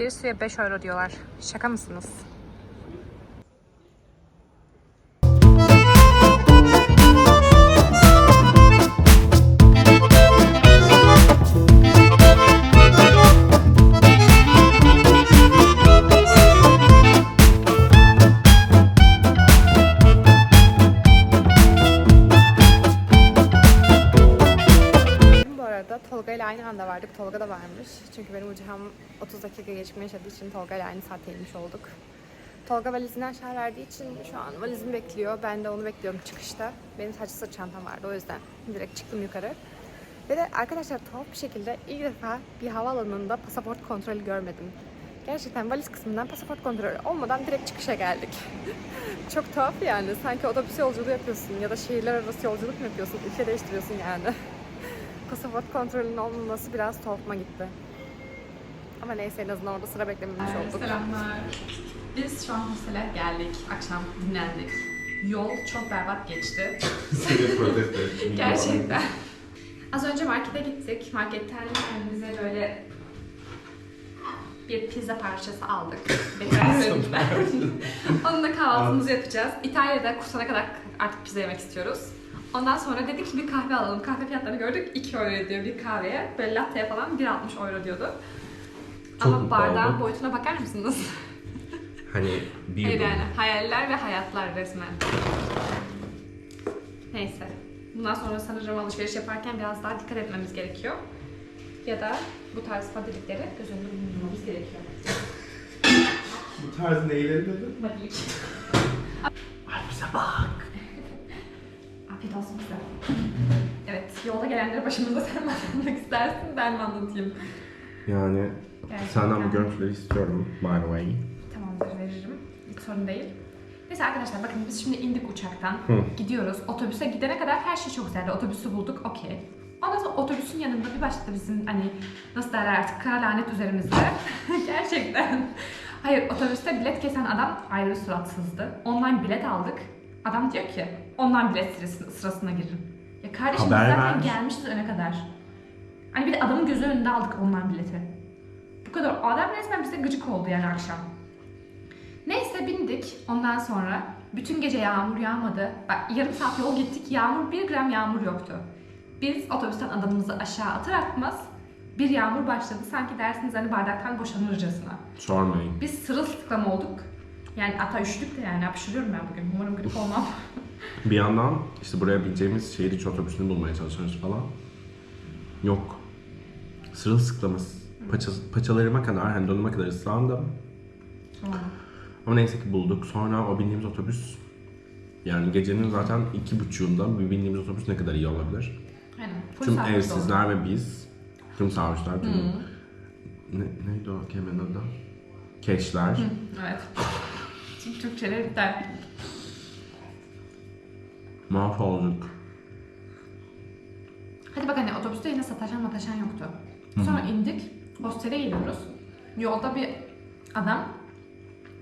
Bir suya 5 euro diyorlar. Şaka mısınız? Tolga ile aynı anda vardık. Tolga da varmış. Çünkü benim uçağım 30 dakika gecikme yaşadığı için Tolga ile aynı saatte inmiş olduk. Tolga valizini aşağı verdiği için şu an valizimi bekliyor. Ben de onu bekliyorum çıkışta. Benim sadece sırt çantam vardı o yüzden direkt çıktım yukarı. Ve de arkadaşlar tuhaf bir şekilde ilk defa bir havaalanında pasaport kontrolü görmedim. Gerçekten valiz kısmından pasaport kontrolü olmadan direkt çıkışa geldik. Çok tuhaf yani. Sanki otobüs yolculuğu yapıyorsun ya da şehirler arası yolculuk mu yapıyorsun? Ülke değiştiriyorsun yani. Pasaport kontrolünün olmaması biraz tuhafıma gitti. Ama neyse en azından orada sıra beklememiş olduk. Selamlar. Biz şu an hostele geldik. Akşam dinlendik. Yol çok berbat geçti. Gerçekten. Az önce markete gittik. Marketten kendimize böyle bir pizza parçası aldık. Beklersizden. Onunla kahvaltımızı yapacağız. İtalya'da kusana kadar artık pizza yemek istiyoruz. Ondan sonra dedik ki bir kahve alalım. Kahve fiyatlarını gördük. 2 euro ediyor bir kahveye. Böyle latte'ye falan 1.60 euro diyordu. Çok Ama bardağın pahalı? boyutuna bakar mısınız? Hani bir Hayır yani hayaller ve hayatlar resmen. Neyse. Bundan sonra sanırım alışveriş yaparken biraz daha dikkat etmemiz gerekiyor. Ya da bu tarz fadilikleri göz önünde bulundurmamız gerekiyor. Bu tarz neyleri dedi? Fadilik. Bize bak. Afiyet olsun. Evet, yolda gelenleri başımıza sen mi anlatmak istersin, ben mi anlatayım? Yani Gerçekten. senden bu görüntüleri istiyorum by the way. Tamamdır, veririm. Hiç sorun değil. Neyse arkadaşlar bakın biz şimdi indik uçaktan. Hı. Gidiyoruz. Otobüse gidene kadar her şey çok güzeldi. Otobüsü bulduk, okey. Ondan sonra otobüsün yanında bir başladı bizim hani nasıl derler artık kara lanet üzerimizde. Gerçekten. Hayır otobüste bilet kesen adam ayrı suratsızdı. Online bilet aldık. Adam diyor ki online bilet sırasına, sırasına girin. Ya kardeşim biz Haber zaten ver. gelmişiz öne kadar. Hani bir de adamın gözü önünde aldık online bileti. Bu kadar. Adam resmen bize gıcık oldu yani akşam. Neyse bindik. Ondan sonra bütün gece yağmur yağmadı. Bak yarım saat yol gittik. Yağmur bir gram yağmur yoktu. Biz otobüsten adamımızı aşağı atar atmaz bir yağmur başladı. Sanki dersiniz hani bardaktan boşanırcasına. Sormayın. Biz sırılsıklam olduk. Yani hatta üşüdük de yani hapşırıyorum ben bugün. Umarım grip olmam. Bir yandan işte buraya bineceğimiz şehir içi otobüsünü bulmaya çalışıyoruz falan. Yok. Sırılsıklamız. Paça, paçalarıma kadar, hani donuma kadar ıslandım. Ama neyse ki bulduk. Sonra o bindiğimiz otobüs yani gecenin zaten iki buçuğunda bir bindiğimiz otobüs ne kadar iyi olabilir? Aynen. Full Tüm sarhoş evsizler olduk. ve biz, tüm sarhoşlar, tüm... Hı. Ne, neydi o kelimenin adı? Keşler. Evet. Tüm Türkçeler iptal. Mahvolduk. Hadi bak hani otobüste yine sataşan mataşan yoktu. Sonra indik. Hostele gidiyoruz. Yolda bir adam.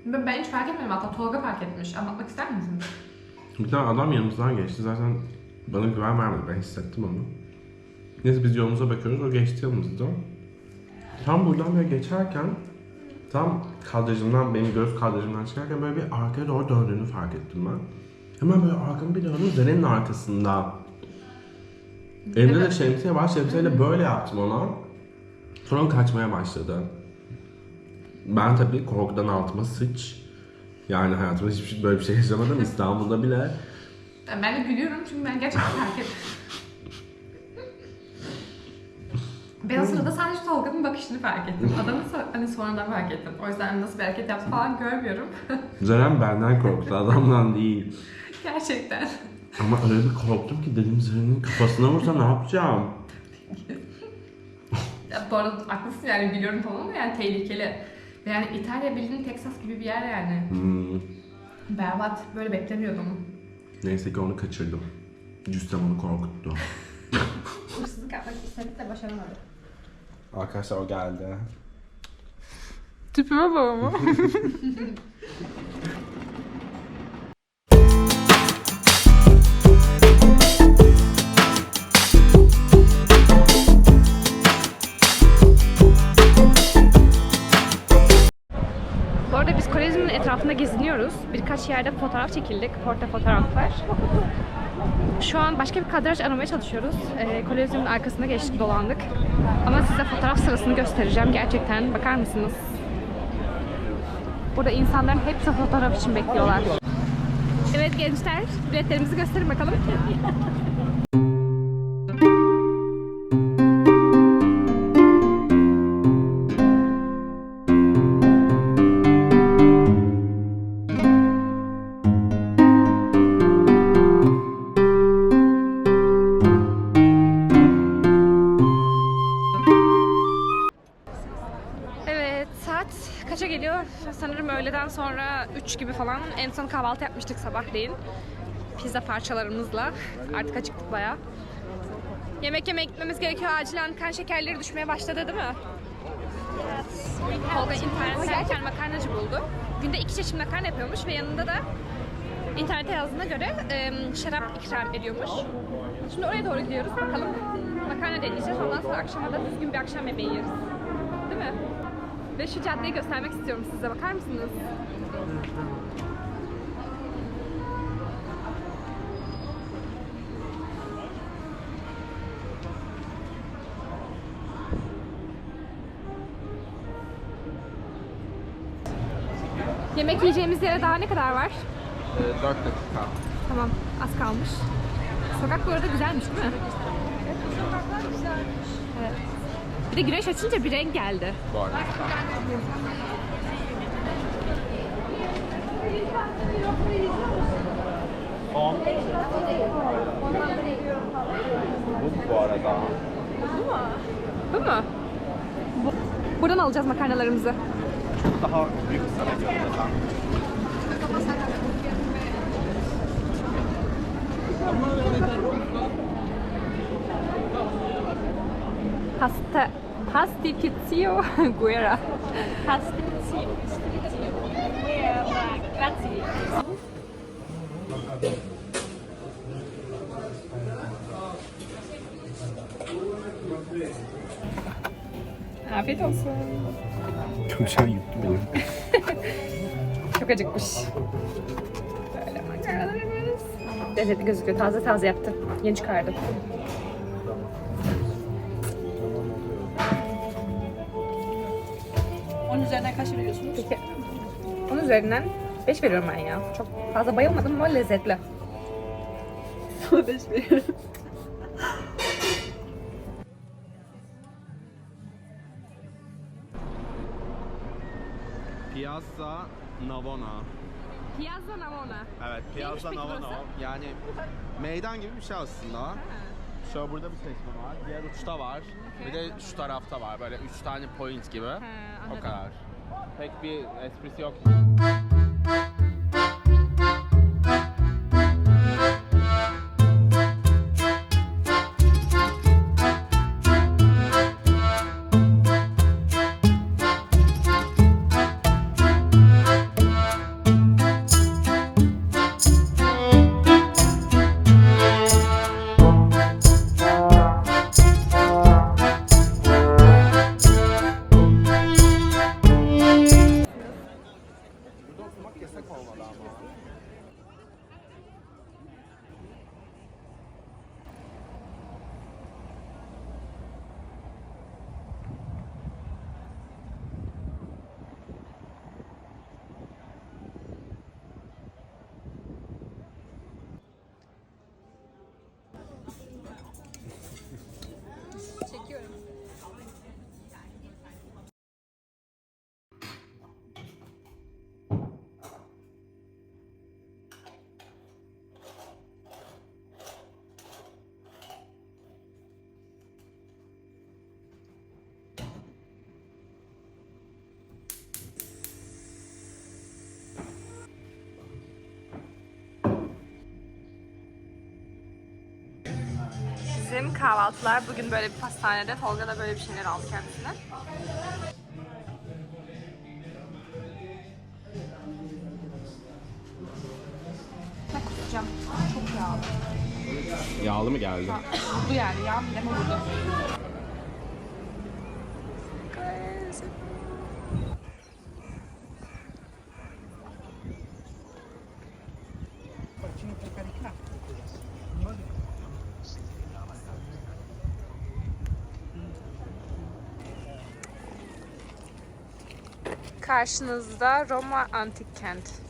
Ben ben hiç fark etmedim hatta Tolga fark etmiş. Anlatmak ister misin? Bir tane adam yanımızdan geçti. Zaten bana güven vermedi. Ben hissettim onu. Neyse biz yolumuza bakıyoruz. O geçti yanımızda. Tam buradan böyle geçerken tam kadrajımdan, benim göz kadrajımdan çıkarken böyle bir arkaya doğru döndüğünü fark ettim ben. Hemen böyle arkamı bir döndüm Zeren'in arkasında. Elimde de şemsiye var. Şemsiyeyle böyle yaptım ona. Sonra kaçmaya başladı. Ben tabii korkudan altıma sıç. Yani hayatımda hiçbir şey, böyle bir şey yaşamadım. İstanbul'da bile. Ben, de gülüyorum çünkü ben gerçekten fark ettim. Ben o sırada sadece Tolga'nın bakışını fark ettim. Adamı hani sonradan fark ettim. O yüzden nasıl bir hareket yaptı falan görmüyorum. Zeren benden korktu, adamdan değil. Gerçekten. Ama öyle bir korktum ki dedim Zeren'in kafasına vursa ne yapacağım? Ya, bu arada haklısın yani biliyorum falan ama yani tehlikeli. Ve Yani İtalya bildiğin Texas gibi bir yer yani. Hmm, Berbat. Böyle beklemiyordum. neyse ki onu kaçırdım. Cüstem onu korkuttu. Hırsızlık yapmak istedik de başaramadık. Arkadaşlar o geldi. Tipime bak ama. birkaç yerde fotoğraf çekildik. Porta fotoğraflar. Şu an başka bir kadraj aramaya çalışıyoruz. Ee, Kolezyum'un arkasında geçtik, dolandık. Ama size fotoğraf sırasını göstereceğim. Gerçekten bakar mısınız? Burada insanların hepsi fotoğraf için bekliyorlar. Evet gençler, biletlerimizi gösterin bakalım. Sanırım öğleden sonra 3 gibi falan. En son kahvaltı yapmıştık sabahleyin. Pizza parçalarımızla. Artık acıktık bayağı. Yemek yemeye gitmemiz gerekiyor. Acilen kan şekerleri düşmeye başladı değil mi? Tolga internetten bir tane makarnacı buldu. Günde iki çeşit makarna yapıyormuş ve yanında da internete yazdığına göre e, şarap ikram ediyormuş. Şimdi oraya doğru gidiyoruz. Bakalım makarna deneyeceğiz. Ondan sonra akşama da düzgün bir akşam yemeği yeriz. Değil mi? Ve şu caddeyi göstermek istiyorum size. Bakar mısınız? Yemek yiyeceğimiz yere daha ne kadar var? 4 dakika. Tamam, az kalmış. Sokak bu arada güzelmiş değil mi? Evet. Bir de güneş açınca bir renk geldi. Bu arada. Bu bu arada. Bu mu? Bu. Buradan alacağız makarnalarımızı. Daha büyük sana göre desem. Pasta, pasticcio guerra. Grazie. Afiyet olsun. Tümşen yuttu beni. Çok acıkmış. Böyle makarnalarımız. Lezzetli gözüküyor. Taze taze yaptım. Yeni çıkardım. Onun üzerine kaç veriyorsunuz? Peki. Onun üzerinden 5 veriyorum ben ya. Çok fazla bayılmadım ama lezzetli. Sana 5 veriyorum. Piazza Navona. Piazza Navona. Evet, Piazza Navona. Yani meydan gibi bir şey aslında. Şöyle burada bir seçme var. Diğer uçta var. Bir de şu tarafta var. Böyle üç tane point gibi. anladım. o kadar. Pek bir esprisi yok. Oturmak yasak olmalı ama. Bizim kahvaltılar bugün böyle bir pastanede. Tolga da böyle bir şeyler aldı kendisine. Ne kusacağım. Çok yağlı. Yağlı mı geldi? Vurdu yani. Yağ mideme vurdu. Karşınızda Roma Antik Kent.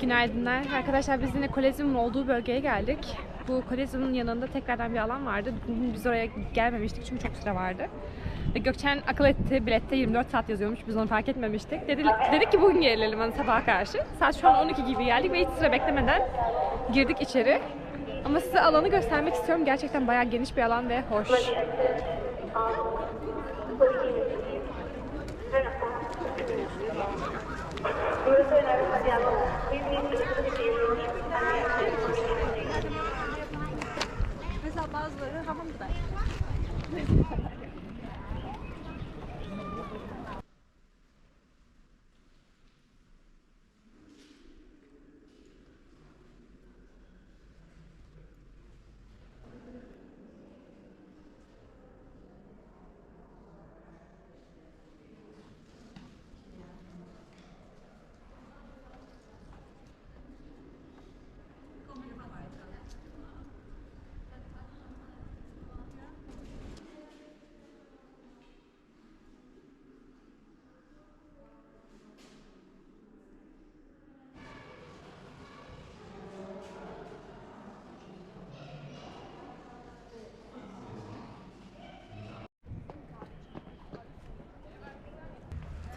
Günaydınlar. Arkadaşlar biz yine Kolezyum'un olduğu bölgeye geldik. Bu Kolezyum'un yanında tekrardan bir alan vardı. Biz oraya gelmemiştik çünkü çok süre vardı. Ve Gökçen akıl etti, bilette 24 saat yazıyormuş. Biz onu fark etmemiştik. Dedi, dedik ki bugün gelelim hani sabaha karşı. Saat şu an 12 gibi geldik ve hiç sıra beklemeden girdik içeri. Ama size alanı göstermek istiyorum. Gerçekten bayağı geniş bir alan ve hoş. Mesela bazıları hamamda.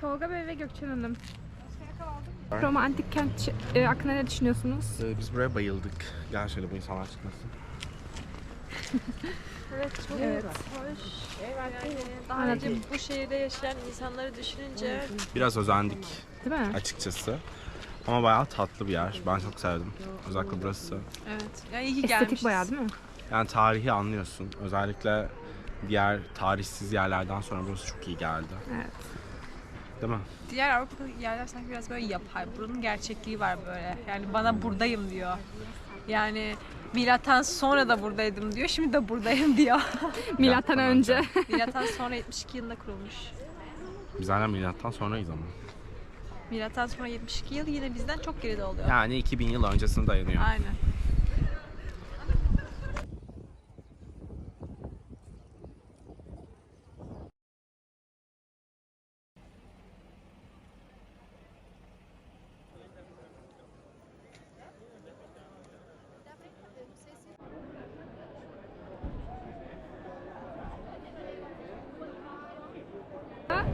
Tolga Bey ve Gökçen Hanım. Roma Antik Kent e, hakkında ne düşünüyorsunuz? Ee, biz buraya bayıldık. Gel şöyle bu insanlar çıkmasın. Evet çok Evet. hoş. Daha önce bu şehirde yaşayan insanları düşününce Biraz özendik Değil mi? açıkçası. Ama bayağı tatlı bir yer. Ben çok sevdim. Özellikle burası. evet. Ya iyi ki Estetik gelmişiz. bayağı değil mi? Yani tarihi anlıyorsun. Özellikle diğer tarihsiz yerlerden sonra burası çok iyi geldi. Evet. Değil mi? Diğer Avrupa yerler sanki biraz böyle yapay. Buranın gerçekliği var böyle. Yani bana buradayım diyor. Yani milattan sonra da buradaydım diyor. Şimdi de buradayım diyor. Milattan önce. milattan sonra 72 yılında kurulmuş. Biz hala milattan sonrayız ama. Milattan sonra 72 yıl yine bizden çok geride oluyor. Yani 2000 yıl öncesine dayanıyor. Aynen.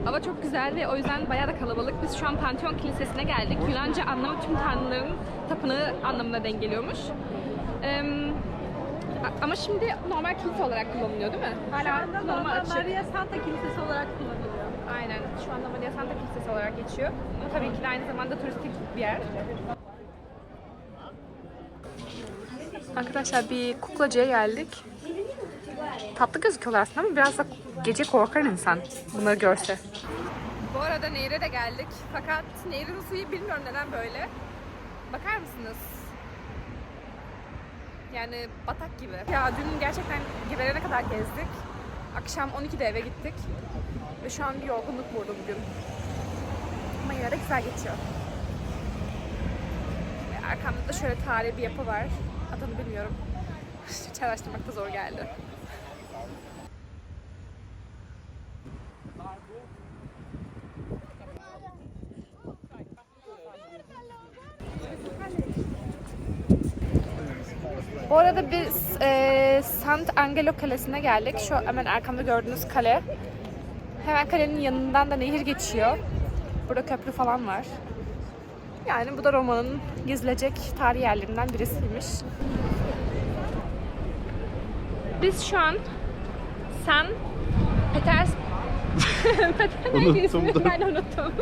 Hava çok güzeldi. O yüzden bayağı da kalabalık. Biz şu an Pantheon Kilisesi'ne geldik. Yunanca anlamı tüm tanrıların tapınağı anlamına denggeliyormuş. Ee, a- ama şimdi normal kilise olarak kullanılıyor değil mi? Hala normal açık. Maria Santa Kilisesi olarak kullanılıyor. Aynen. Şu anda Maria Santa Kilisesi olarak geçiyor. Ama tabii ki de aynı zamanda turistik bir yer. Arkadaşlar bir kuklacıya geldik. Tatlı gözüküyorlar aslında ama biraz da gece korkar insan bunları görse. Bu arada nehre de geldik. Fakat nehrin suyu bilmiyorum neden böyle. Bakar mısınız? Yani batak gibi. Ya dün gerçekten giderene kadar gezdik. Akşam 12'de eve gittik. Ve şu an bir yorgunluk vurdu bugün. Ama yine de güzel geçiyor. Arkamda da şöyle tarihi bir yapı var. Adını bilmiyorum. Da zor geldi. Bu arada biz e, Sant Angelo Kalesi'ne geldik. Şu hemen arkamda gördüğünüz kale. Hemen kalenin yanından da nehir geçiyor. Burada köprü falan var. Yani bu da Roma'nın gezilecek tarihi yerlerinden birisiymiş. Biz şu an San Peters... Peter neydi ismi? Ben unuttum.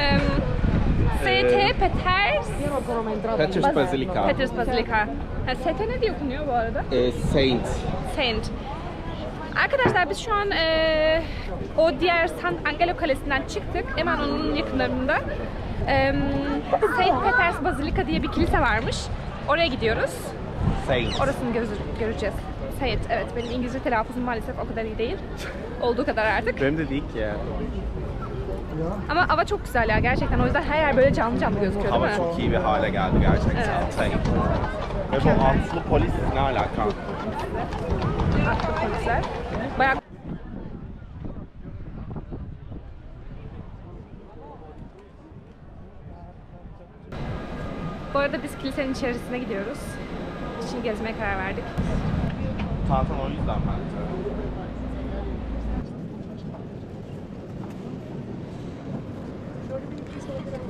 Em, ST Peters... Petrus Basilica. Petrus Basilica. Ha, ST ne diye okunuyor bu arada? Saint. Saint. Arkadaşlar biz şu an eee, o diğer San Angelo Kalesi'nden çıktık. Hemen onun yakınlarında. Eee Saint Peters Basilica diye bir kilise varmış. Oraya gidiyoruz. Saint. Orasını göz- göreceğiz. Sayet. Evet benim İngilizce telaffuzum maalesef o kadar iyi değil. Olduğu kadar artık. Benim de değil ki ya. Ama hava çok güzel ya gerçekten. O yüzden her yer böyle canlı canlı gözüküyor Hava değil mi? çok iyi bir hale geldi gerçekten. Evet. Sayın. Ve bu atlı polis ne alaka? Aklı polisler. Bayağı Bu arada biz kilisenin içerisine gidiyoruz. Şimdi gezmeye karar verdik. Tantan o yüzden bence. Şöyle bir